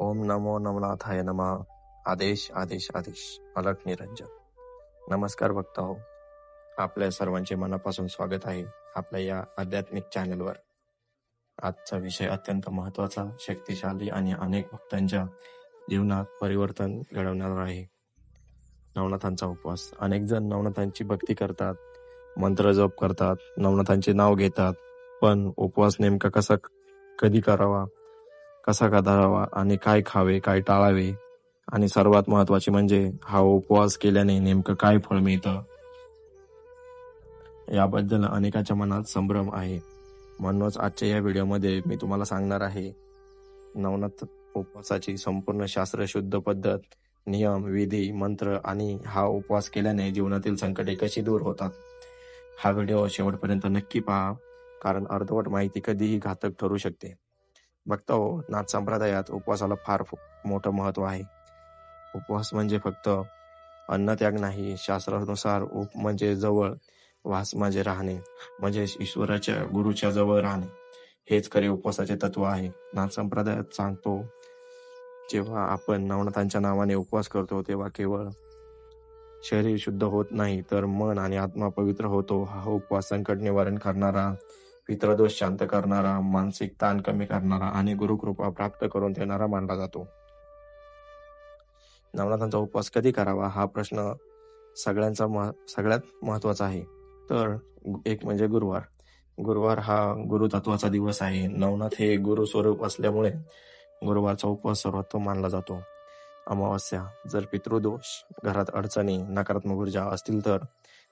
ओम नमो नमनाथाय नमा। आदेश आदेश आदेश। अलक निरंजन। नमस्कार भक्त हो आपल्या सर्वांचे मनापासून स्वागत आहे आपल्या या आध्यात्मिक चॅनलवर. आजचा विषय अत्यंत महत्त्वाचा शक्तिशाली आणि अनेक भक्तांच्या जीवनात परिवर्तन घडवणार आहे. नवनाथांचा उपवास. अनेक जण नवनाथांची भक्ती करतात मंत्र जप करतात नवनाथांचे नाव घेतात पण उपवास नेमका कसा कधी करावा? कसा करावा आणि काय खावे काय टाळावे? आणि सर्वात महत्त्वाचे म्हणजे हा उपवास केल्याने नेमकं काय फळ मिळतं? याबद्दल अनेकाच्या मनात संभ्रम आहे. म्हणूनच आजच्या या व्हिडिओमध्ये मी तुम्हाला सांगणार आहे नवनाथ उपवासाची संपूर्ण शास्त्रशुद्ध पद्धत नियम विधी मंत्र आणि हा उपवास केल्याने जीवनातील संकटे कशी दूर होतात? हा व्हिडिओ शेवटपर्यंत नक्की पहा कारण अर्धवट माहिती कधीही घातक ठरू शकते. बघता हो नाथ संप्रदायात उपवासाला फार मोठं महत्त्व आहे. उपवास म्हणजे फक्त अन्नत्याग नाही शास्त्रानुसार उप म्हणजे जवळ वास म्हणजे राहणे म्हणजे ईश्वराच्या गुरुच्या जवळ राहणे. हेच खरे उपवासाचे तत्व आहे. नाथ संप्रदायात सांगतो जेव्हा आपण नवनाथांच्या नावाने उपवास करतो तेव्हा केवळ शरीर शुद्ध होत नाही तर मन आणि आत्मा पवित्र होतो. हा उपवास संकट निवारण करणारा पितृदोष शांत करणारा मानसिक ताण कमी करणारा आणि गुरुकृपा प्राप्त करून देणारा मानला जातो. नवनाथांचा उपवास कधी करावा? हा प्रश्न सगळ्यांचा मह- सगळ्यात महत्त्वाचा आहे. तर एक म्हणजे गुरुवार. गुरुवार हा गुरु तत्वाचा दिवस आहे. नवनाथ हे गुरु स्वरूप असल्यामुळे गुरुवारचा उपवास सर्वोत्तम मानला जातो. अमावस्या. जर पितृदोष घरात अडचणी नकारात्मक ऊर्जा असतील तर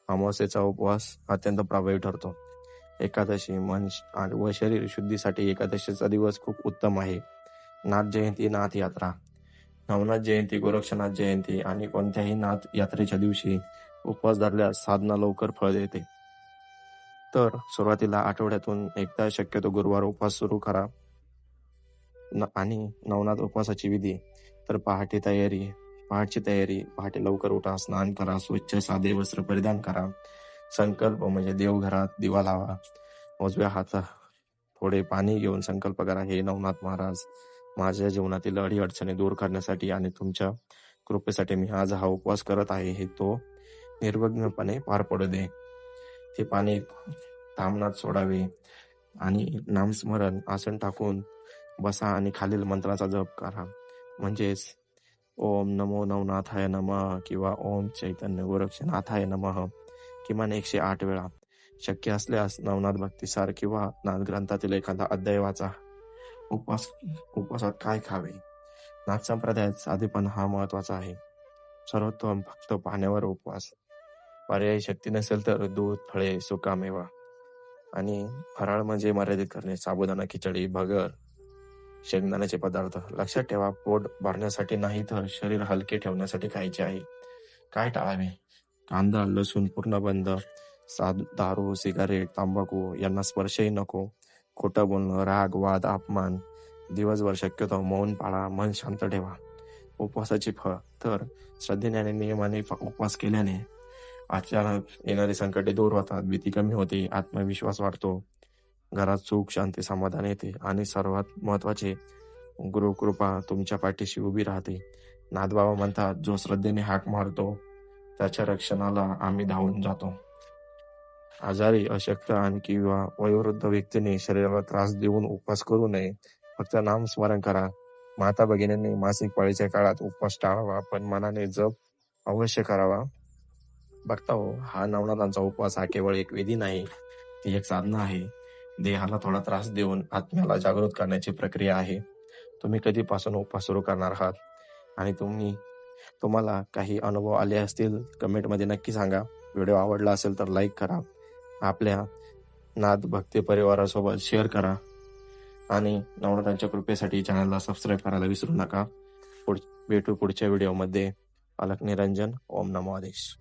अमावस्येचा उपवास अत्यंत प्रभावी ठरतो. एकादशी मन आणि व शरीर शुद्धीसाठी एकादशीचा दिवस खूप उत्तम आहे. नाथ जयंती नाथ यात्रा. नवनाथ जयंती गोरक्षनाथ जयंती आणि कोणत्याही नाथ यात्रेच्या दिवशी उपवास धरल्यास साधना लवकर फळ देते. तर सुरुवातीला आठवड्यातून एकदा शक्यतो गुरुवार उपवास सुरू करा. आणि नवनाथ उपवासाची विधी. तर पहाटे तयारी पहाटची तयारी पहाटे लवकर उठा स्नान करा स्वच्छ साधे वस्त्र परिधान करा. संकल्प म्हणजे देवघरात दिवा लावा. उजव्या हाता थोडे पाणी घेऊन संकल्प करा हे नवनाथ महाराज माझ्या जीवनातील अडी अडचणी दूर करण्यासाठी आणि तुमच्या कृपेसाठी मी आज हा उपवास करत आहे हे तो निर्विघ्नपणे पार पडू दे. ते पाणी तामनात सोडावे आणि नामस्मरण आसन टाकून बसा आणि खालील मंत्राचा जप करा. म्हणजेच ओम नमो नवनाथाय नमः किंवा ओम चैतन्य गोरक्षनाथाय नमः किमान एकशे आठ वेळा. शक्य असल्यास नवनाथ भक्तिसार किंवा नाथ ग्रंथातील एखादा अध्याय वाचा. उपवास उपवासात काय खावे? नाथ संप्रदायात साधेपण हा महत्त्वाचा आहे. सर्वोत्तम फक्त पाण्यावर उपवास. पर्यायी शक्ती नसेल तर दूध फळे सुकामेवा. आणि फराळ म्हणजे मर्यादित करणे साबुदाणा खिचडी भगर शेंगदाण्याचे पदार्थ. लक्षात ठेवा पोट भरण्यासाठी नाही तर शरीर हलके ठेवण्यासाठी खायचे आहे. काय टाळावे? कांदा लसूण पूर्ण बंद. साध दारू सिगारेट तंबाखू यांना स्पर्शही नको. खोटं बोलणं राग वाद अपमान. दिवसभर शक्यतो मौन पाळा मन शांत ठेवा. उपवासाची फळ तर श्रद्धेने आणि नियमाने फ- उपवास केल्याने अचानक येणारी संकटे दूर होतात. भीती कमी होते आत्मविश्वास वाढतो. घरात सुख शांती समाधान येते आणि सर्वात महत्त्वाचे गुरुकृपा तुमच्या पाठीशी उभी राहते. नाथबाबा म्हणतात जो श्रद्धेने हाक मारतो त्याच्या रक्षणाला आम्ही धावून जातो. आजारी अशक्त आणि किंवा वयोवृद्ध व्यक्तीने शरीराला त्रास देऊन उपवास करू नये. फक्त नाम स्मरण करा. माता भगिनींनी मासिक पाळीच्या काळात उपवास टाळावा पण मनाने जप अवश्य करावा. बघता हो हा नवनाथांचा उपवास हा केवळ एक विधी नाही ती एक साधना आहे. देहाला थोडा त्रास देऊन आत्म्याला जागृत करण्याची प्रक्रिया आहे. तुम्ही कधीपासून उपवास सुरू करणार आहात? आणि तुम्ही तुम्हाला काही अनुभव आले असतील कमेंटमध्ये नक्की सांगा. व्हिडिओ आवडला असेल तर लाईक करा. आपल्या नाद भक्ती परिवारासोबत शेअर करा. आणि नवनाथांच्या कृपेसाठी चॅनलला सबस्क्राईब करायला विसरू नका. पुढ भेटू पुढच्या व्हिडिओमध्ये. अलक निरंजन. ओम नमो आदेश.